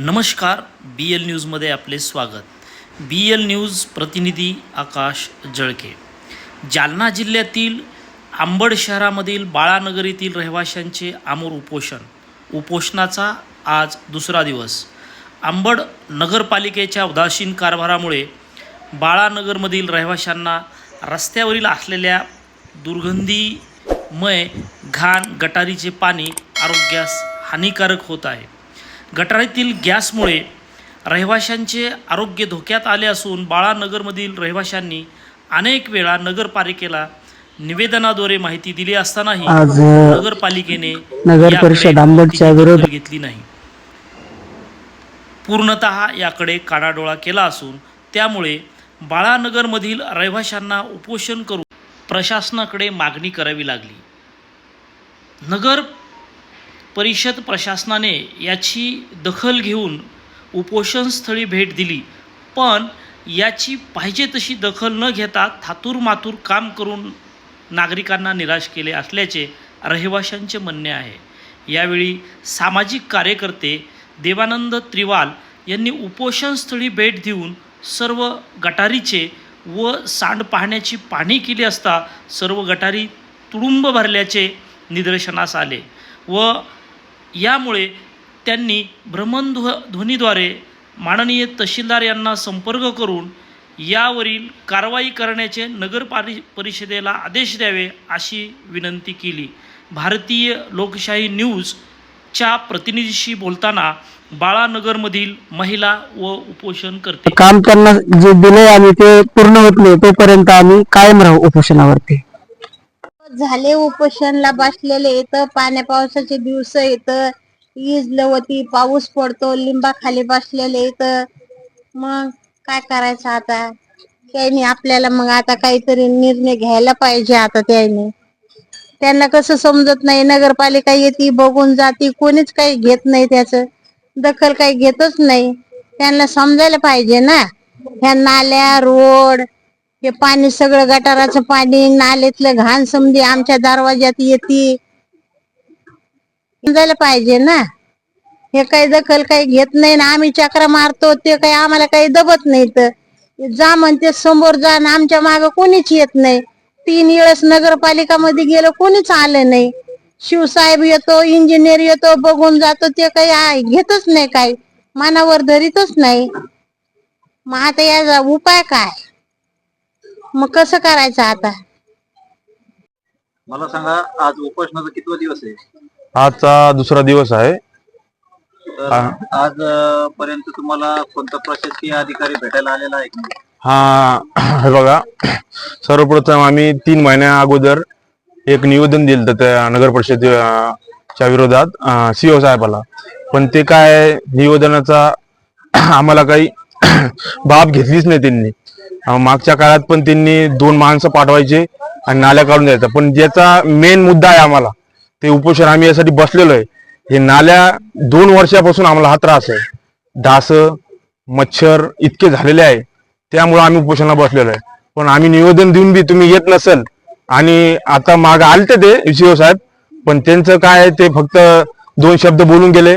नमस्कार बी एल न्यूजमध्ये आपले स्वागत. बी एल न्यूज प्रतिनिधी आकाश जळके. जालना जिल्ह्यातील आंबड शहरामधील बाळानगर येथील रहिवाशांचे आमोर उपोषण. उपोषणाचा आज दुसरा दिवस. आंबड नगरपालिकेच्या उदासीन कारभारामुळे बाळानगरमधील रहिवाशांना रस्त्यावरील असलेल्या दुर्गंधीमय घाण गटारीचे पाणी आरोग्यास हानिकारक होत आहे. गटारीतील गॅसमुळे रहिवाशांचे आरोग्य धोक्यात आले असून बाळानगरमधील रहिवाशांनी अनेक वेळा नगरपालिकेला निवेदनाद्वारे माहिती दिली असतानाही आज नगरपालिकेने नगर परिषद आंबडच्या दखल घेतली नाही. पूर्णतः याकडे कानाडोळा केला असून त्यामुळे बाळानगरमधील रहिवाशांना उपोषण करून प्रशासनाकडे मागणी करावी लागली. नगर परिषद प्रशासनाने याची दखल घेऊन उपोषणस्थळी भेट दिली. पण याची पाहिजे तशी दखल न घेता थातूर मातूर काम करून नागरिकांना निराश केले असल्याचे रहिवाशांचे म्हणणे आहे. यावेळी सामाजिक कार्यकर्ते देवानंद त्रिवाल यांनी उपोषणस्थळी भेट देऊन सर्व गटारीचे व सांड पाहण्याची पाहणी केली असता सर्व गटारी तुडुंब भरल्याचे निदर्शनास आले व यामुळे त्यांनी भ्रमणध्व ध्वनीद्वारे माननीय तहसीलदार यांना संपर्क करून यावरील कारवाई करण्याचे नगरपारि परिषदेला आदेश द्यावे अशी विनंती केली. भारतीय लोकशाही न्यूजच्या प्रतिनिधीशी बोलताना बाळानगरमधील महिला व उपोषण करते. काम त्यांना जे दिले आम्ही ते पूर्ण होत नाही. तोपर्यंत आम्ही कायम राहू उपोषणावरती. झाले उपोषणला बसलेले येतं पाण्या पावसाचे दिवस येत वीज लवती पाऊस पडतो लिंबा खाली बसलेले येतं मग काय करायचं आता? त्यांनी आपल्याला मग आता काहीतरी निर्णय घ्यायला पाहिजे आता त्यांनी. त्यांना कसं समजत नाही नगरपालिका येते बघून जाती कोणीच काही घेत नाही त्याच. दखल काही घेतच नाही. त्यांना समजायला पाहिजे ना. ह्या नाल्या रोड हे पाणी सगळं गटाराचं पाणी नालेतलं घाण समधी आमच्या दरवाज्यात येते. समजायला पाहिजे ना? हे काही दखल काही घेत नाही ना आम्ही चक्र मारतो ते काही आम्हाला काही दबत नाही तर. जा म्हणते समोर जा ना आमच्या माग कोणीच येत नाही. तीन वेळेस नगरपालिका मध्ये गेलो कोणीच आलं नाही. शिवसाहेब येतो इंजिनियर येतो बघून जातो ते काही घेतच नाही काही. मनावर धरीतच नाही. मग आता याचा उपाय काय? मग कसं करायचं आता? मला सांगा आज उपोषणाचा कितवा दिवस आहे? आजचा दुसरा दिवस आहे. तर आज अं, पर्यंत तुम्हाला कोणता प्रशासकीय अधिकारी भेटायला आलेला आहे? की? हा हे बघा. सर्वप्रथम आम्ही तीन महिन्या अगोदर एक निवेदन दिलं होतं त्या नगर परिषद अं, च्या विरोधात सीओ साहेबाला. पण ते काय निवेदनाचा आम्हाला काही बाब घेतलीच नाही त्यांनी. मागच्या काळात पण त्यांनी दोन माणसं पाठवायचे आणि नाल्या काढून द्यायचा. पण ज्याचा मेन मुद्दा आहे आम्हाला ते उपोषण आम्ही यासाठी बसलेलो आहे. हे नाल्या दोन वर्षापासून आम्हाला हा त्रास आहे. डास मच्छर इतके झालेले आहे त्यामुळे आम्ही उपोषणाला बसलेलो आहे. पण आम्ही निवेदन देऊन बी तुम्ही येत नसेल आणि आता माग आलते ते सीओ साहेब पण त्यांचं काय आहे ते फक्त दोन शब्द बोलून गेले.